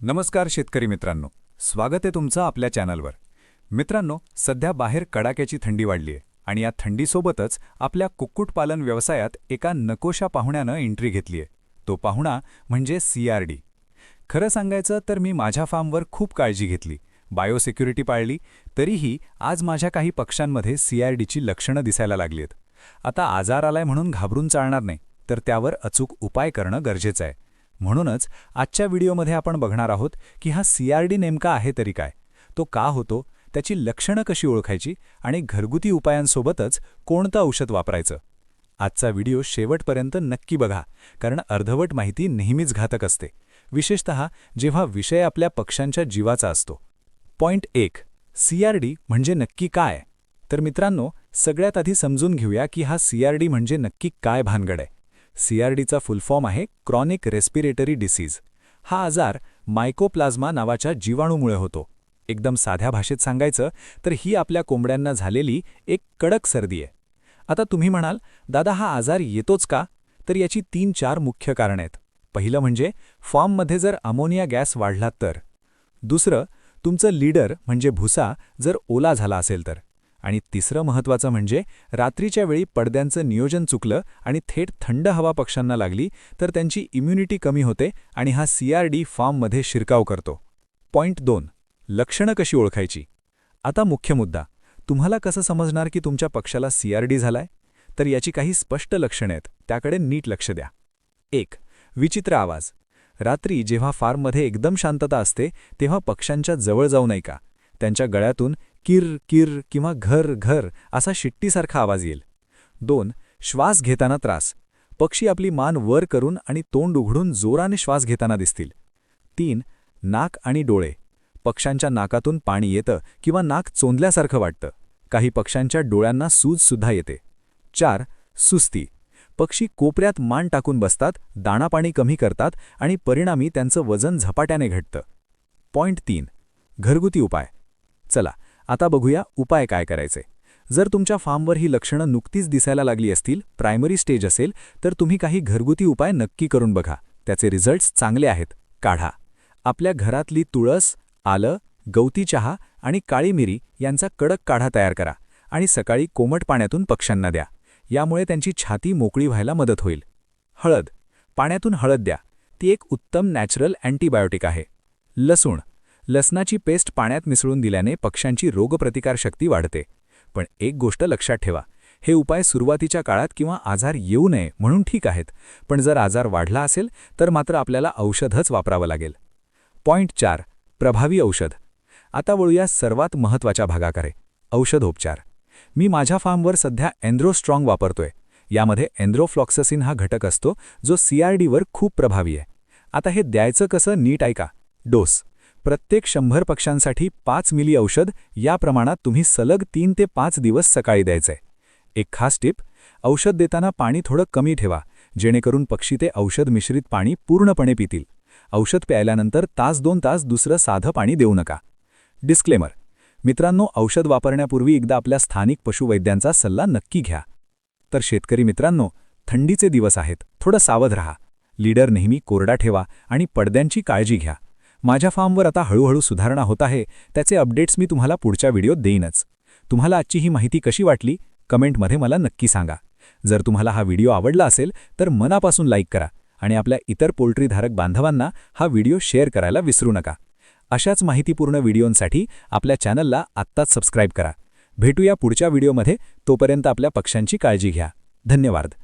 नमस्कार शेतकरी मित्रांनो. स्वागत आहे तुमचं आपल्या चॅनलवर. मित्रांनो सध्या बाहेर कडाक्याची थंडी वाढली आहे आणि या थंडीसोबतच आपल्या कुक्कुटपालन व्यवसायात एका नकोशा पाहुण्यानं एंट्री घेतली आहे. तो पाहुणा म्हणजे सीआरडी खरं सांगायचं तर मी माझ्या फार्मवर खूप काळजी घेतली. बायोसिक्युरिटी पाळली तरीही आज माझ्या काही पक्ष्यांमध्ये सीआरडीची लक्षणं दिसायला लागली आहेत आता आजार आलाय म्हणून घाबरून चालणार नाही तर त्यावर अचूक उपाय करणं गरजेचं आहे. म्हणूनच आजच्या व्हिडिओमध्ये आपण बघणार आहोत की हा सीआरडी नेमका आहे तरी काय? तो का होतो? त्याची लक्षणं कशी ओळखायची? आणि घरगुती उपायांसोबतच कोणतं औषध वापरायचं? आजचा व्हिडिओ शेवटपर्यंत नक्की बघा कारण अर्धवट माहिती नेहमीच घातक असते. विशेषत जेव्हा विषय आपल्या पक्ष्यांच्या जीवाचा असतो. पॉइंट एक सीआरडी म्हणजे नक्की काय? तर मित्रांनो सगळ्यात आधी समजून घेऊया की हा सीआरडी म्हणजे नक्की काय भानगड आहे. सीआरडीचा फुलफॉर्म आहे क्रॉनिक रेस्पिरेटरी डिसीज. हा आजार मायकोप्लाझ्मा नावाच्या जीवाणूमुळे होतो. एकदम साध्या भाषेत सांगायचं तर ही आपल्या कोंबड्यांना झालेली एक कडक सर्दी आहे. आता तुम्ही म्हणाल दादा हा आजार येतोच का? तर याची तीन चार मुख्य कारणं आहेत. पहिलं म्हणजे फॉर्ममध्ये जर अमोनिया गॅस वाढला तर. दुसरं तुमचं लीडर म्हणजे भुसा जर ओला झाला असेल तर. आणि तिसरं महत्त्वाचं म्हणजे रात्रीच्या वेळी पडद्यांचं नियोजन चुकलं आणि थेट थंड हवा पक्ष्यांना लागली तर त्यांची इम्युनिटी कमी होते आणि हा सीआरडी फॉर्ममध्ये शिरकाव करतो. पॉइंट दोन. लक्षणं कशी ओळखायची? आता मुख्य मुद्दा. तुम्हाला कसं समजणार की तुमच्या पक्षाला सीआरडी झालाय? तर याची काही स्पष्ट लक्षणं आहेत त्याकडे नीट लक्ष द्या. एक. विचित्र आवाज. रात्री जेव्हा फार्ममध्ये एकदम शांतता असते तेव्हा पक्ष्यांच्या जवळ जाऊ नये का त्यांच्या गळ्यातून किर किर किंवा घर घर असा शिट्टीसारखा आवाज येईल. दोन श्वास घेताना त्रास. पक्षी आपली मान वर करून आणि तोंड उघडून जोराने श्वास घेताना दिसतील. तीन नाक आणि डोळे. पक्ष्यांच्या नाकातून पाणी येतं किंवा नाक चोंदल्यासारखं वाटतं. काही पक्ष्यांच्या डोळ्यांना सूजसुद्धा येते. चार सुस्ती. पक्षी कोपऱ्यात मान टाकून बसतात दाणापाणी कमी करतात आणि परिणामी त्यांचं वजन झपाट्याने घटतं. पॉइंट तीन घरगुती उपाय. चला आता बघूया उपाय काय करायचे. जर तुमच्या फार्मवर ही लक्षणं नुकतीच दिसायला लागली असतील प्रायमरी स्टेज असेल तर तुम्ही काही घरगुती उपाय नक्की करून बघा. त्याचे रिझल्ट्स चांगले आहेत. काढा. आपल्या घरातली तुळस आलं गवती चहा आणि काळी मिरी यांचा कडक काढा तयार करा आणि सकाळी कोमट पाण्यातून पक्ष्यांना द्या. यामुळे त्यांची छाती मोकळी व्हायला मदत होईल. हळद. पाण्यातून हळद द्या. ती एक उत्तम नॅचरल अँटीबायोटिक आहे. लसूण. लसणाची पेस्ट पाण्यात मिसळून दिल्याने पक्ष्यांची रोगप्रतिकारशक्ती वाढते. पण एक गोष्ट लक्षात ठेवा हे उपाय सुरुवातीच्या काळात किंवा आजार येऊ नये म्हणून ठीक आहेत पण जर आजार वाढला असेल तर मात्र आपल्याला औषधच वापरावं लागेल. पॉइंट चार प्रभावी औषध. आता वळूया सर्वात महत्त्वाच्या भागाकडे औषधोपचार. मी माझ्या फार्मवर सध्या एन्ड्रोस्ट्रॉंग वापरतोय. यामध्ये एन्ड्रोफ्लॉक्ससिन हा घटक असतो जो सीआरडीवर खूप प्रभावी आहे. आता हे द्यायचं कसं नीट ऐका. डोस. प्रत्येक शंभर पक्ष्यांसाठी पाच मिली औषध या प्रमाणात तुम्ही सलग तीन ते पाच दिवस सकाळी द्यायचंय एक खास टिप औषध देताना पाणी थोडं कमी ठेवा जेणेकरून पक्षी ते औषध मिश्रित पाणी पूर्णपणे पितील. औषध प्यायल्यानंतर तास दोन तास दुसरं साधं पाणी देऊ नका. डिस्क्लेमर मित्रांनो औषध वापरण्यापूर्वी एकदा आपल्या स्थानिक पशुवैद्यांचा सल्ला नक्की घ्या. तर शेतकरी मित्रांनो थंडीचे दिवस आहेत थोडं सावध रहा. लीडर नेहमी कोरडा ठेवा आणि पडद्यांची काळजी घ्या. माझ्या फॉर्मवर आता हळूहळू सुधारणा होत आहे त्याचे अपडेट्स मी तुम्हाला पुढच्या व्हिडिओत देईनच. तुम्हाला आजची ही माहिती कशी वाटली? कमेंटमध्ये मला नक्की सांगा. जर तुम्हाला हा व्हिडिओ आवडला असेल तर मनापासून लाईक करा आणि आपल्या इतर पोल्ट्रीधारक बांधवांना हा व्हिडिओ शेअर करायला विसरू नका. अशाच माहितीपूर्ण व्हिडिओंसाठी आपल्या चॅनलला आत्ताच सबस्क्राईब करा. भेटूया पुढच्या व्हिडिओमध्ये तोपर्यंत आपल्या पक्ष्यांची काळजी घ्या. धन्यवाद.